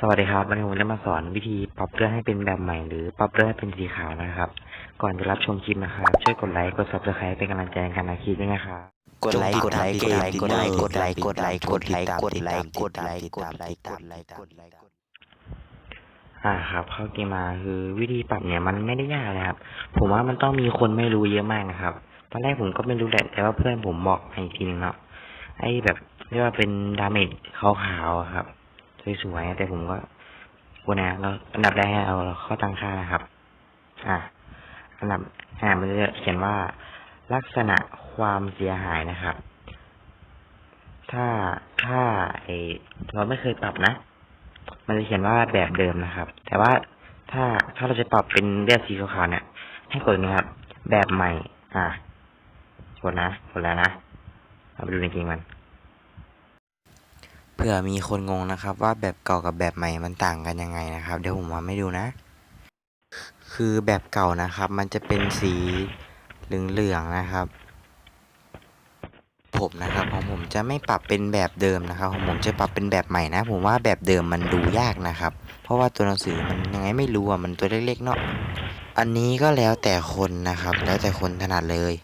สวัสดีครับวันนี้ผมจะมาสอนวิธีปรับเลื่อนให้เป็นแบบใหม่หรือปรับเลื่อนให้เป็นสีขาวนะครับ ก่อนจะรับชมคลิปนะครับ ช่วยกดไลค์กด subscribe เป็นกำลังใจในการทำคลิปด้วยนะครับกดไลค์กดไลค์กดไลค์กดไลค์กดไลค์กดไลค์กดไลค์กดไลค์กดไลค์กดไลค์กดไลค์กดไลค์อ่าครับ เข้าเกมมาคือวิธีปรับเนี่ยมันไม่ได้ยากเลยครับ ผมว่ามันต้องมีคนไม่รู้เยอะมากนะครับตอนแรกผมก็ไม่รู้แหละแต่ว่าเพื่อนผมบอกมาอีกทีนึงเนาะไอ้แบบเรียกว่าเป็นดาเมจขาวๆครับ สวยๆแต่ผมก็กลัวนะเราอันดับแรกให้เอาข้าตั้งค่านะครับ อ่าอันดับอ่ามันจะเขียนว่าลักษณะความเสียหายนะครับ ถ้าถ้าไอเราไม่เคยปรับนะ มันจะเขียนว่าแบบเดิมนะครับ แต่ว่าถ้าถ้าเราจะปรับเป็นเลือดสีขาวๆเนี่ย ให้กดนะครับ แบบใหม่ อะกดนะกดแล้วนะเราไปดูในเกมมัน เผื่อมีคนงงนะครับ ว่าแบบเก่ากับแบบใหม่มันต่างกันยังไงนะครับ เดี๋ยวผมมาไม่ดูนะ คือแบบเก่านะครับ มันจะเป็นสีเหลืองๆนะครับ ผมนะครับของผมจะไม่ปรับเป็นแบบเดิมนะครับของผมจะปรับเป็นแบบใหม่นะ ผมว่าแบบเดิมมันดูยากนะครับ เพราะว่าตัวหนังสือมันยังไงไม่รู้อะมันตัวเล็กๆเนาะอันนี้ก็แล้วแต่คนนะครับ แล้วแต่คนถนัดเลย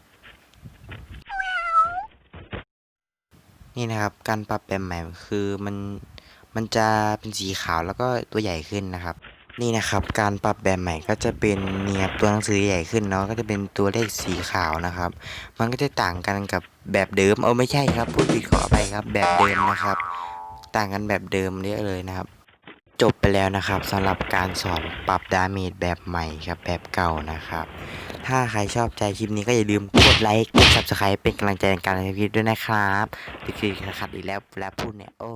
นี่นะครับการปรับแบบใหม่คือมันมันจะเป็นสีขาวแล้วก็ตัวใหญ่ขึ้นนะครับ นี่นะครับการปรับแบบใหม่ก็จะเป็นเนี่ยตัวหนังสือใหญ่ขึ้นเนาะก็จะเป็นตัวเลขสีขาวนะครับ มันก็จะต่างกันกับแบบเดิมเออไม่ใช่ครับพูดผิดขอไปครับแบบเดิมนะครับ ต่างกันแบบเดิมเยอะเลยนะครับ จบไปแล้วนะครับสำหรับการสอนปรับดาเมจแบบใหม่ครับแบบเก่านะครับ ถ้าใครชอบใจคลิปนี้ก็อย่าลืมกดไลค์กด subscribe เป็นกำลังใจในการทำคลิปด้วยนะครับติดขัดอีกแล้วแล้วพูดเนี่ยโอ้